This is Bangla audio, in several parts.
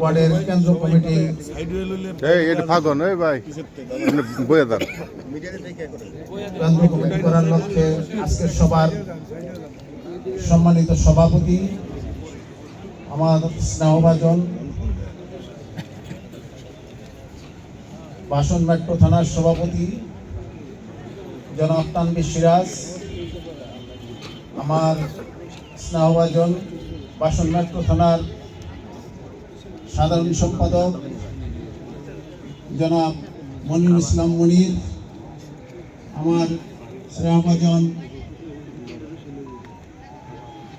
ওয়ার্ডের কেন্দ্র কমিটি। এই এটা এই ভাই। বইয়ে কেন্দ্র কমিটি করার লক্ষ্যে আজকের সবার সম্মানিত সভাপতি আমার স্নেহভাজন বাসন মেট্রো থানার সভাপতি জনাব তানবির সিরাজ আমার স্নেহভাজন বাসন মেট্রো থানার সাধারণ সম্পাদক জনাব মনির ইসলাম মনির, আমার স্নেহভাজন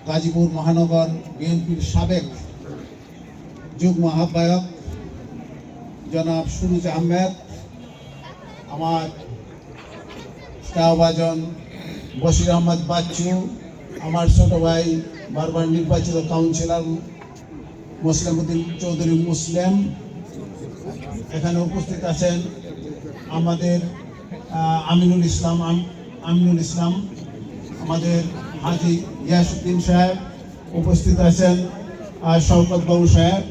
গাজীপুর মহানগর বিএনপির সাবেক যুগ্ম আহ্বায়ক জনাব সুরুজ আহমেদ, আমার স্নেহভাজন বশির আহমদ বাচ্চু আমার ছোট ভাই বারবার নির্বাচিত কাউন্সিলর মুসলিমউদ্দিন চৌধুরী মুসলিম। এখানে উপস্থিত আছেন আমাদের আমিনুল ইসলাম, আম- আমিনুল ইসলাম, আমাদের হাজি ইয়াসুদ্দিন সাহেব উপস্থিত আছেন শওকত বাবু সাহেব।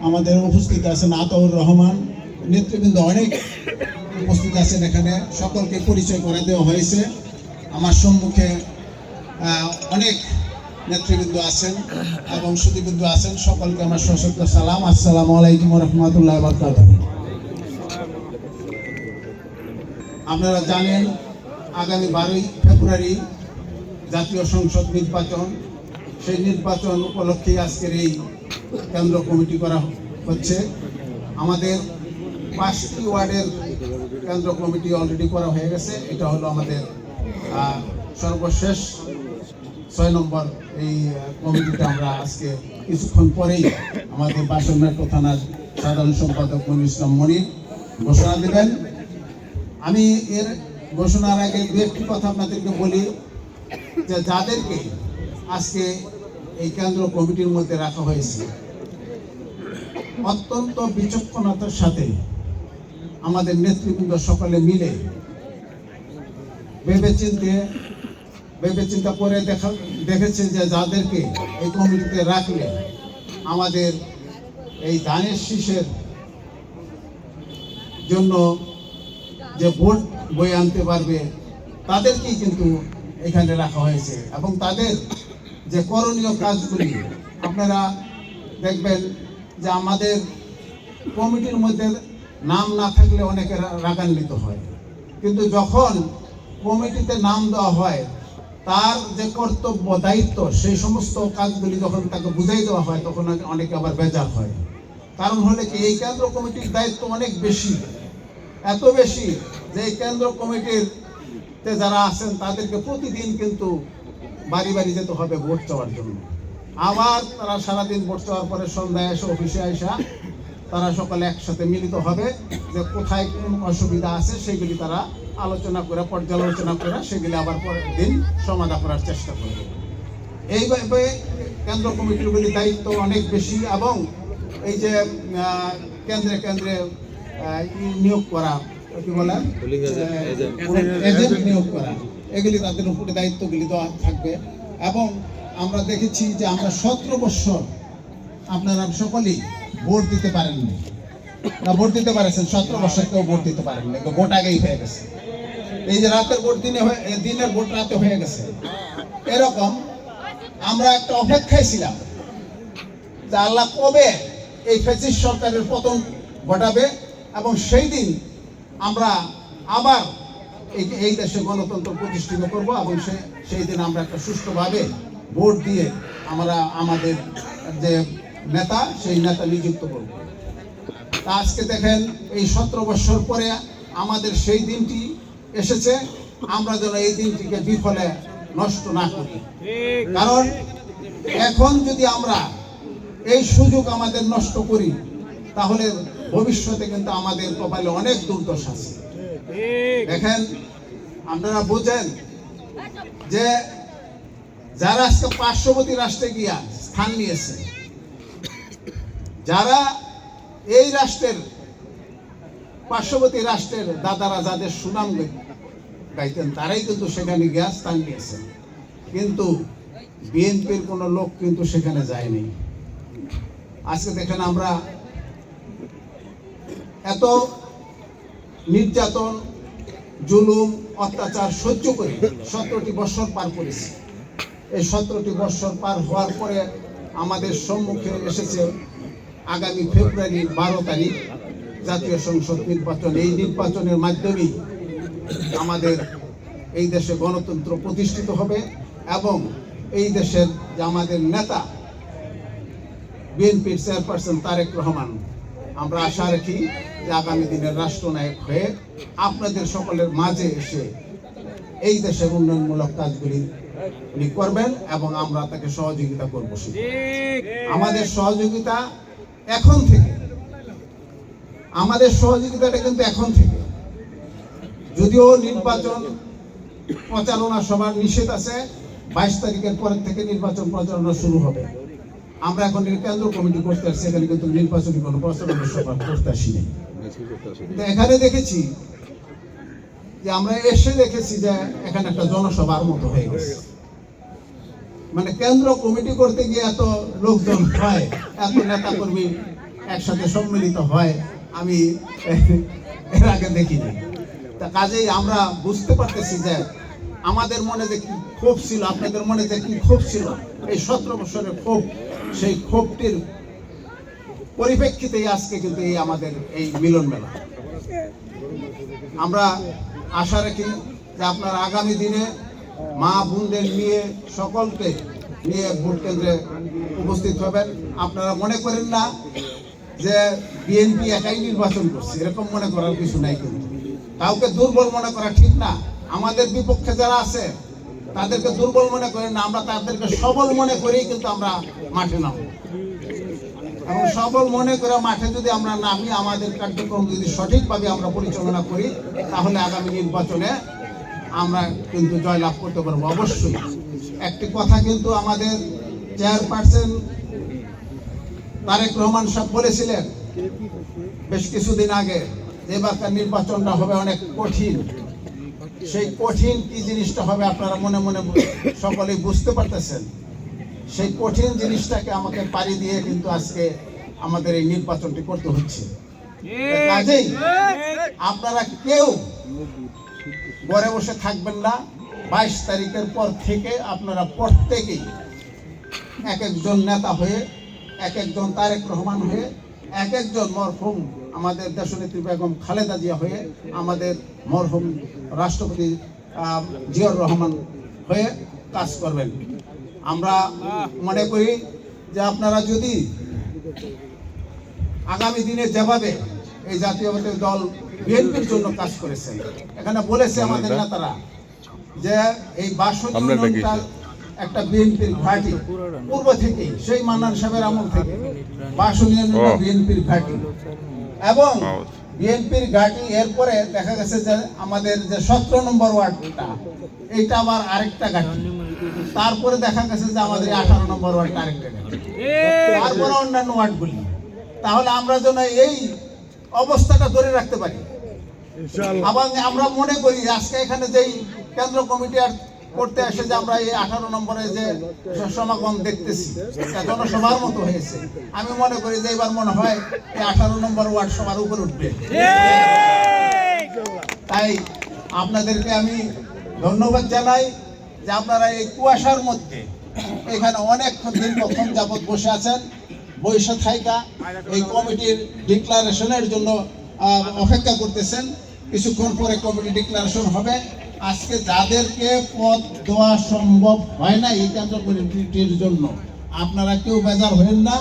আমাদের উপস্থিত আছেন আতাউর রহমান। নেতৃবৃন্দ অনেক উপস্থিত আছেন এখানে। সকলকে পরিচয় করে দেওয়া হয়েছে। আমার সম্মুখে অনেক নেতৃবৃন্দ আছেন এবং সুদীবৃন্দ আছেন। সকলকে আমার সশস্ত্র সালাম। আসসালামু আলাইকুম রহমতুল্লাহ আপনারা জানেন, আগামী বারোই ফেব্রুয়ারি জাতীয় সংসদ নির্বাচন। সেই নির্বাচন উপলক্ষে আজকের এই কেন্দ্র কমিটি করা হচ্ছে। আমাদের পাঁচটি ওয়ার্ডের কেন্দ্র কমিটি অলরেডি করা হয়ে গেছে। এটা হলো আমাদের সর্বশেষ ছয় নম্বর এই আহ, কমিটিটা আমরা আজকে কিছুক্ষণ পরেই আমাদের বাসন থানার সাধারণ সম্পাদক মনির ইসলাম মনির ঘোষণা দেবেন। আমি এর ঘোষণার আগে দু একটি কথা আপনাদেরকে বলি যে যাদেরকে আজকে এই কেন্দ্র কমিটির মধ্যে রাখা হয়েছে অত্যন্ত বিচক্ষণতার সাথে আমাদের নেতৃবৃন্দ সকলে মিলে ভেবে চিনতে ভেবে চিন্তা করে দেখা দেখেছে যে যাদেরকে এই কমিটিতে রাখলে আমাদের এই ধানের শীষের জন্য যে ভোট বয়ে আনতে পারবে, তাদেরকেই কিন্তু এখানে রাখা হয়েছে। এবং তাদের যে করণীয় কাজগুলি, আপনারা দেখবেন যে আমাদের কমিটির মধ্যে নাম না থাকলে অনেকে রাগান্বিত হয়। কিন্তু যখন কমিটিতে নাম দেওয়া হয় তার যে কর্তব্য, দায়িত্ব, সেই সমস্ত কাজগুলি যখন তাকে বুঝাই দেওয়া হয়, তখন অনেকে আবার বেজার হয়। কারণ হলে কি, এই কেন্দ্র কমিটির দায়িত্ব অনেক বেশি। এত বেশি যে এই কেন্দ্র কমিটির যারা আছেন, তাদেরকে প্রতিদিন কিন্তু বাড়ি বাড়ি যেতে হবে ভোট চাওয়ার জন্য। আবার তারা সারাদিন ভোট চাওয়ার পরে সন্ধ্যায় এসে অফিসে আসা তারা সকালে একসাথে মিলিত হবে যে কোথায় কোন অসুবিধা আছে, সেগুলি তারা আলোচনা করে পর্যালোচনা করে সেগুলি আবার পরের দিন সমাধান করার চেষ্টা করবে। এইভাবে কেন্দ্র কমিটিগুলির দায়িত্ব অনেক বেশি এবং এই যে কেন্দ্রে কেন্দ্রে নিয়োগ করা কি বলে? এজেন্ট নিয়োগ করা এগুলি তাদের উপরে দায়িত্বগুলি দেওয়া থাকবে। এবং আমরা দেখেছি যে আমরা সতেরো বছর আপনারা সকলেই ভোট দিতে পারেননি। না ভোট দিতে পারেছেন সতেরো বছর কেউ ভোট দিতে পারেননি। তো ভোট আগেই হয়ে গেছে। এই যে রাতের ভোট দিনে দিনের ভোট রাতে হয়ে গেছে। এরকম আমরা একটা অপেক্ষায় ছিলাম যে আল্লাহ কবে এই ফেসিস সরকারের পতন ঘটাবে এবং সেই দিন আমরা আবার এই এই দেশে গণতন্ত্র প্রতিষ্ঠিত করব এবং সেই সেই দিন আমরা একটা সুষ্ঠুভাবে ভোট দিয়ে আমরা আমাদের যে নেতা, সেই নেতা নিযুক্ত করব। আজকে দেখেন এই সতেরো বছর পরে আমাদের সেই দিনটি এসেছে, আমরা যেন এই দিনটিকে বিফলে নষ্ট না করি। কারণ এখন যদি আমরা এই সুযোগ আমাদের নষ্ট করি, তাহলে ভবিষ্যতে কিন্তু আমাদের কপালে অনেক দুর্দশা আছে। দেখেন, আপনারা বুঝেন যে যারা আজকে পার্শ্ববর্তী রাষ্ট্রে গিয়া স্থান নিয়েছে, যারা এই রাষ্ট্রের পার্শ্ববর্তী রাষ্ট্রের দাদারা যাদের সুনাম গাইতেন, তারাই কিন্তু সেখানে গিয়া স্থান নিয়েছেন। কিন্তু বিএনপির কোনো লোক কিন্তু সেখানে যায়নি। আজকে দেখেন আমরা এত নির্যাতন, জুলুম, অত্যাচার সহ্য করে সতেরোটি বছর পার করেছি। এই সতেরোটি বছর পার হওয়ার পরে আমাদের সম্মুখে এসেছে আগামী ফেব্রুয়ারির বারো তারিখ। জাতীয় সংসদ নির্বাচন এই নির্বাচনের মাধ্যমেই আমাদের এই দেশে গণতন্ত্র প্রতিষ্ঠিত হবে এবং এই দেশের যে আমাদের নেতা বিএনপির চেয়ারপারসন তারেক রহমান আমরা আশা রাখি যে আগামী দিনের রাষ্ট্রনায়ক হয়ে আপনাদের সকলের মাঝে এসে এই দেশের উন্নয়নমূলক কাজগুলি উনি করবেন এবং আমরা তাকে সহযোগিতা করব। আমাদের সহযোগিতা এখন থেকে আমাদের সহযোগিতাটা কিন্তু এখন থেকে। যদিও নির্বাচন প্রচারণা সভার নিষেধ আছে, বাইশ তারিখের পরের থেকে নির্বাচন প্রচারণা শুরু হবে। আমরা এখন কেন্দ্র কমিটি করতে আসছি, এখানে কিন্তু নির্বাচনী কোনো প্রচারণা সভা করতে আসিনি। এখানে দেখেছি যে আমরা এসে দেখেছি যে এখানে একটা জনসভার মতো হয়ে গেছে। মানে কেন্দ্র কমিটি করতে গিয়ে এত লোকজন হয়, এত নেতা কর্মী একসাথে সম্মিলিত হয় আমি এর আগে দেখিনি। তা কাজেই আমরা বুঝতে পারতেছি যে আমাদের মনে যে কি ক্ষোভ ছিল, আপনাদের মনে যে কি ক্ষোভ ছিল, এই সতেরো বছরের ক্ষোভ, সেই ক্ষোভটির পরিপ্রেক্ষিতেই আজকে কিন্তু এই আমাদের এই মিলন মেলা। আমরা আশা রাখি যে আপনার আগামী দিনে মা বোনদের নিয়ে সকলকে নিয়ে ভোট কেন্দ্রে উপস্থিত হবেন। আপনারা মনে করেন না যে বিএনপি একাই নির্বাচন করছে, এরকম মনে করার কিছু নাই কিন্তু। কাউকে দুর্বল মনে করা ঠিক না। আমাদের বিপক্ষে যারা আছে, তাদেরকে দুর্বল মনে করেন না, আমরা তাদেরকে সবল মনে করেই কিন্তু আমরা মাঠে নামবো। এবং সবল মনে করে মাঠে যদি আমরা নামি, আমাদের কার্যক্রম যদি সঠিকভাবে আমরা পরিচালনা করি, তাহলে আগামী নির্বাচনে আমরা কিন্তু জয়লাভ করতে পারব অবশ্যই। একটি কথা কিন্তু আমাদের চেয়ারপারসন তারেক রহমান সাহেব বলেছিলেন, বেশ কিছুদিন আগে এবারকার নির্বাচনটা হবে অনেক কঠিন। সেই কঠিন কি জিনিসটা হবে আপনারা মনে মনে সকলেই বুঝতে পারতেছেন। সেই কঠিন জিনিসটাকে আমাকে পাড়ি দিয়ে কিন্তু আজকে আমাদের এই নির্বাচনটি করতে হচ্ছে। কাজেই আপনারা কেউ ঘরে বসে থাকবেন না। বাইশ তারিখের পর থেকে আপনারা প্রত্যেকেই এক একজন নেতা হয়ে এক একজন তারেক রহমান হয়ে এক একজন মরহুম আমাদের দেশনেত্রী বেগম খালেদা জিয়া হয়ে আমাদের মরহুম রাষ্ট্রপতি আহ, জিয়াউর রহমান হয়ে কাজ করবেন আমরা মনে করি যে আপনারা যদি আগামী দিনে যেভাবে এই জাতীয়বাদী দল বিএনপির জন্য কাজ করেছে এখানে বলেছে আমাদের নেতারা যে এই বাসন আমরা ইউনিয়নটা দেখেছি। একটা বিএনপির ঘাঁটি পূর্ব থেকেই সেই মান্নান সাহেবের আমল থেকে। বাসন ইউনিয়নটা। বিএনপির ঘাঁটি। এবং। বিএনপির ঘাঁটি এরপরে দেখা গেছে যে আমাদের যে সতেরো নম্বর ওয়ার্ডটা এইটা আবার আরেকটা ঘাঁটি। তারপরে দেখা গেছে যে আমাদের আঠারো নম্বর ওয়ার্ডটা আরেকটা ঘাঁটি। তারপরে অন্যান্য ওয়ার্ডগুলি। তাহলে আমরা যেন এই অবস্থাটা ধরে রাখতে পারি। আবার আমরা মনে করি আজকে এখানে যেই কেন্দ্র কমিটি আর করতে আসে যে আমরা এই আঠারো নম্বরে যে সমাগম দেখতেছি জনসভার মতো হয়েছে। আমি মনে করি যে এবার মনে হয় এই আঠারো নম্বর ওয়ার্ড সবার উপর উঠবে। তাই আপনাদেরকে আমি ধন্যবাদ জানাই যে আপনারা এই কুয়াশার মধ্যে এখানে অনেকক্ষণ দীর্ঘক্ষণ যাবৎ বসে আছেন। বৈশা থাইকা এই কমিটির ডিক্লারেশনের জন্য অপেক্ষা করতেছেন। কিছুক্ষণ পরে কমিটি ডিক্লারেশন হবে। আজকে যাদেরকে পদ দেওয়া সম্ভব হয় না, এই কেন্দ্র কমিটির জন্য। আপনারা কেউ বেজার হবেন না।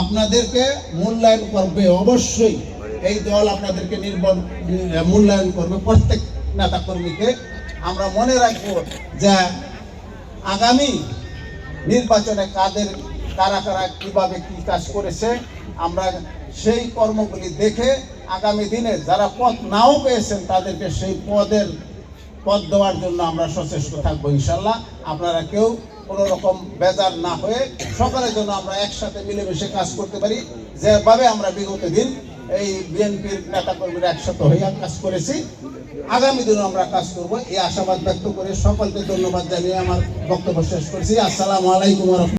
আপনাদেরকে মূল্যায়ন করবে অবশ্যই। এই দল আপনাদেরকে নির্বল মূল্যায়ন করবে। প্রত্যেক নেতা কর্মীকে আমরা মনে রাখব যে আগামী নির্বাচনে কাদের, কারা কারা কীভাবে কি কাজ করেছে, আমরা সেই কর্মগুলি দেখে আগামী দিনে যারা পথ নাও পেয়েছেন, তাদেরকে সেই পদের পদ দেওয়ার জন্য আমরা সচেষ্ট থাকব ইনশাল্লাহ আপনারা কেউ কোনো রকম বেজার না হয়ে সকলের জন্য আমরা একসাথে মিলেমিশে কাজ করতে পারি। যেভাবে আমরা বিগত দিন এই বিএনপির নেতাকর্মীরা একসাথে হইয়া কাজ করেছি, আগামী দিনে আমরা কাজ করব। এই আশাবাদ ব্যক্ত করে সকলকে ধন্যবাদ জানিয়ে আমার বক্তব্য শেষ করছি। আসসালামু আলাইকুম।